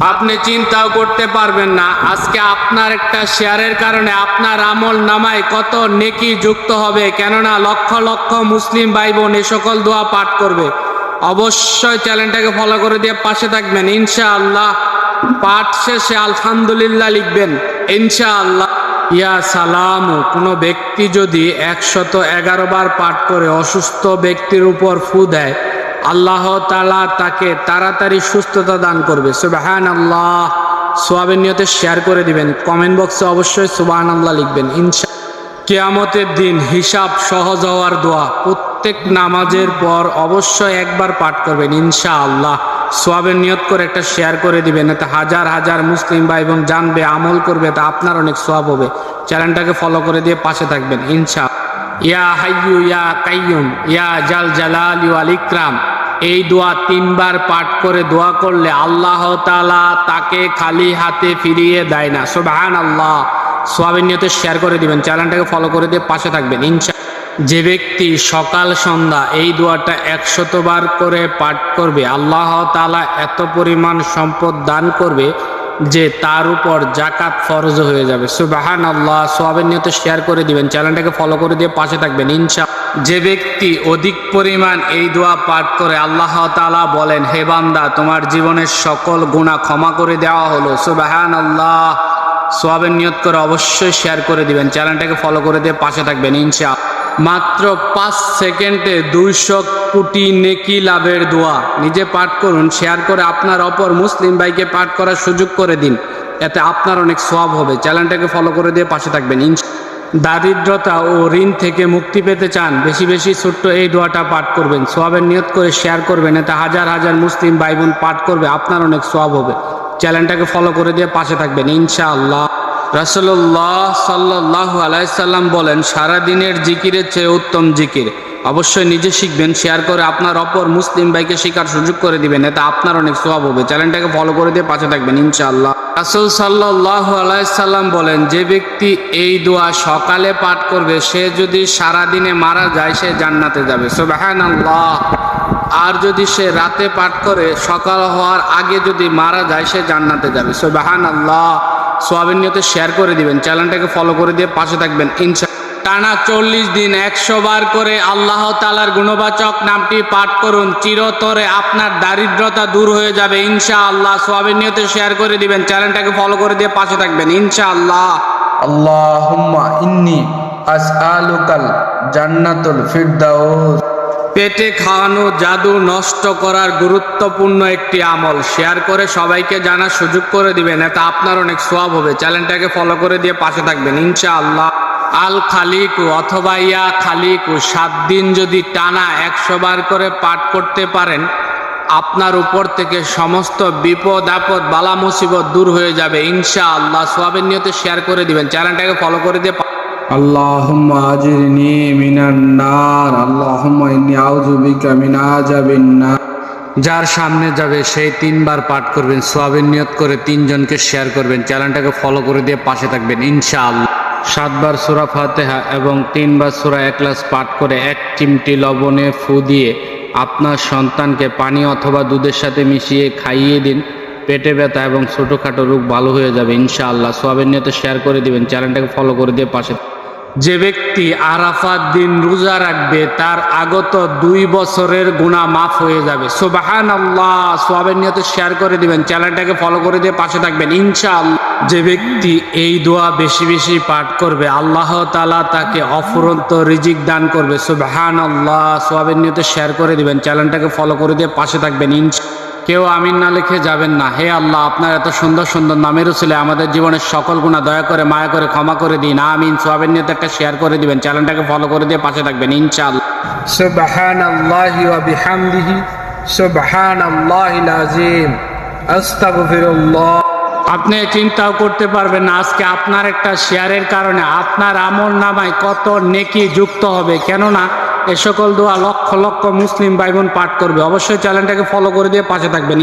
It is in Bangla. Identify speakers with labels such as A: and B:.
A: আপনি চিন্তাও করতে পারবেন না। আজকে আপনার একটা শেয়ারের কারণে আপনার আমল নামায় কত নেকি যুক্ত হবে। কেননা লক্ষ লক্ষ মুসলিম ভাই বোন এ সকল দোয়া পাঠ করবে। অবশ্যই চ্যানেলটাকে ফলো করে দিয়ে পাশে থাকবেন। ইনশাআল্লাহ পাঠ শেষে আলহামদুলিল্লাহ লিখবেন। ইনশাআল্লাহ ইয়া সালাম, কোনো ব্যক্তি যদি একশত এগারো বার পাঠ করে অসুস্থ ব্যক্তির উপর ফু দেয় আল্লাহ তালা তাকে তাড়াতাড়ি সুস্থতা দান করবে। সুবাহান আল্লাহ সোয়াবের নিয়তে শেয়ার করে দিবেন। কমেন্ট বক্সে অবশ্যই সুবাহান আল্লাহ লিখবেন। ইনশা কেয়ামতের দিন হিসাব সহজ হওয়ার দোয়া। প্রত্যেক নামাজের পর অবশ্যই একবার পাঠ করবেন ইনশা আল্লাহ সোয়াবের নিয়ত করে একটা শেয়ার করে দিবেন, এতে হাজার হাজার মুসলিম ভাই এবং জানবে, আমল করবে, তা আপনার অনেক সোয়াব হবে। চ্যানেলটাকে ফলো করে দিয়ে পাশে থাকবেন, ইনশা ইয়া হাইয়ু, ইয়া কাইয়ুম, ইয়া জাল জালাল ওয়াল ইকরাম। এই দোয়া তিনবার পাঠ করে দোয়া করলে আল্লাহ তালা তাকে খালি হাতে ফিরিয়ে দেয় না। সোভান আল্লাহ সোয়াবিন নিয়তে শেয়ার করে দিবেন, চ্যানেলটাকে ফলো করে দিয়ে পাশে থাকবেন। ইনশা যে ব্যক্তি সকাল, সন্ধ্যা এই দোয়াটা একশতবার করে পাঠ করবে, আল্লাহ তাআলা এত পরিমাণ সম্পদ দান করবে যে তার উপর জাকাত ফরজ হয়ে যাবে। সুবাহান আল্লাহ সোয়াবের নিয়তে শেয়ার করে দিবেন চ্যানেলটাকে ফলো করে দিয়ে পাশে থাকবেন ইনশা যে ব্যক্তি অধিক পরিমাণ এই দোয়া পাঠ করে, আল্লাহ তাআলা বলেন, হে বান্দা, তোমার জীবনের সকল গুণা ক্ষমা করে দেওয়া হলো। সুবাহান আল্লাহ সোয়াবের নিয়ত করে অবশ্যই শেয়ার করে দিবেন চ্যানেলটাকে ফলো করে দিয়ে পাশে থাকবেন ইনশা মাত্র পাঁচ সেকেন্ডে দুইশো কোটি নেকি লাভের দোয়া। নিজে পাঠ করুন, শেয়ার করে আপনার অপর মুসলিম ভাইকে পাঠ করার সুযোগ করে দিন। এতে আপনার অনেক সব হবে। চ্যানেলটাকে ফলো করে দিয়ে পাশে থাকবেন। ইনশা দারিদ্রতা ও ঋণ থেকে মুক্তি পেতে চান, বেশি বেশি ছোট্ট এই দোয়াটা পাঠ করবেন। সোয়াবের নিয়ত করে শেয়ার করবেন, এতে হাজার হাজার মুসলিম ভাই বোন পাঠ করবে, আপনার অনেক সব হবে। চ্যানেলটাকে ফলো করে দিয়ে পাশে থাকবেন। ইনশাআল্লাহ। রাসুল্লাহ সাল্লাহ আলাইসাল্লাম বলেন সারা দিনের জিকিরের চেয়ে উত্তম জিকির। অবশ্যই নিজে শিখবেন, শেয়ার করে আপনার অপর মুসলিম ভাইকে শেখার সুযোগ করে দিবেন, এতে আপনার অনেক সোয়াব হবে। চ্যানেলটাকে ফলো করে দিয়ে পাশে থাকবেন, ইনশাআল্লাহ। রাসুল সাল্লাহ আলাইসাল্লাম বলেন, যে ব্যক্তি এই দোয়া সকালে পাঠ করবে, সে যদি সারা দিনে মারা যায়, সে জান্নাতে যাবে। সোবাহান আল্লাহ আর যদি সে রাতে পাঠ করে, সকাল হওয়ার আগে যদি মারা যায়, সে জান্নাতে যাবে। সোবাহান আল্লাহ সোয়াবের নিয়তে শেয়ার করে দিবেন। চ্যানেলটাকে ফলো করে দিয়ে পাশে থাকবেন, ইনশা টানা চল্লিশ দিন একশো বার করে আল্লাহ তালার গুণবাচক নামটি পাঠ করুন। চিরতরে আপনার দারিদ্রতা দূর হয়ে যাবে ইনশা আল্লাহ সোয়াবের নিয়তে শেয়ার করে দিবেন চ্যানেলটাকে ফলো করে দিয়ে পাশে থাকবেন ইনশা আল্লাহ
B: আল্লাহুম্মা ইন্নি আসআলুকাল জান্নাতুল ফিরদাউস।
A: পেটে খাওয়ানো জাদু নষ্ট করার গুরুত্বপূর্ণ একটি আমল। শেয়ার করে সবাইকে জানার সুযোগ করে দিবেন, এটা আপনার অনেক সোয়াব হবে। চ্যানেলটাকে ফলো করে দিয়ে পাশে থাকবেন, ইনশাআল্লাহ। আল খালিকু অথবা ইয়া খালিকু, সাত দিন যদি টানা একশো বার করে পাঠ করতে পারেন, আপনার উপর থেকে সমস্ত বিপদ, আপদ, বালা, মুসিবত দূর হয়ে যাবে, ইনশাআল্লাহ। সোয়াবের নিয়তে শেয়ার করে দিবেন চ্যানেলটাকে ফলো করে দিয়ে
B: ইন্নি আউযু বিকা মিন আযাবিন নার।
A: যার সামনে যাবে সেই তিনবার পাঠ করবেন সোয়াবের নিয়ত করে তিনজনকে শেয়ার করবেন, চ্যানেলটাকে ফলো করে দিয়ে পাশে থাকবেন, ইনশাআল্লাহ। সাতবার সুরা ফাতেহা এবং তিনবার সুরা একলাস পাঠ করে এক চিমটি লবণে ফু দিয়ে আপনার সন্তানকে পানি অথবা দুধের সাথে মিশিয়ে খাইয়ে দিন, পেটে ব্যথা এবং ছোটোখাটো রোগ ভালো হয়ে যাবে, ইনশাআল্লাহ। সোয়াবের নিয়তে শেয়ার করে দিবেন, চ্যানেলটাকে ফলো করে দিয়ে পাশে যে ব্যক্তি আরাফাত দিন রোজা রাখবে, তার আগত দুই বছরের গুণা মাফ হয়ে যাবে। সুবাহান আল্লাহ সোয়াবের নিয়তে শেয়ার করে দিবেন, চ্যানেলটাকে ফলো করে দিয়ে পাশে থাকবেন, ইনশাআল্লাহ। যে ব্যক্তি এই দোয়া বেশি বেশি পাঠ করবে, আল্লাহ তালা তাকে অফুরন্ত রিজিক দান করবে। সুবাহান আল্লাহ সোয়াবের নিয়তে শেয়ার করে দিবেন, চ্যানেলটাকে ফলো করে দিয়ে পাশে থাকবেন ইনশা কেউ আমিন না লিখে যাবেন না। হে আল্লাহ আপনার এত সুন্দর সুন্দর নামের ছিল আমাদের জীবনের সকল গুণা দয়া করে মায়া করে ক্ষমা করে দিন। আমিন। সোয়াবের নিয়ে একটা শেয়ার করে দিবেন। চ্যানেলটাকে ফলো করে দিয়ে পাশে থাকবেন ইনশাআল্লাহ।
B: ওয়া বিহামদিহি আস্তাগফিরুল্লাহ।
A: আপনি চিন্তাও করতে পারবেন না আজকে আপনার একটা শেয়ারের কারণে আপনার আমল নামায় কত নেকি যুক্ত হবে। কেননা এ সকল দোয়া লক্ষ লক্ষ মুসলিম ভাই বোন পাঠ করবে। অবশ্যই চ্যানেলটাকে ফলো করে দিয়ে পাশে থাকবেন।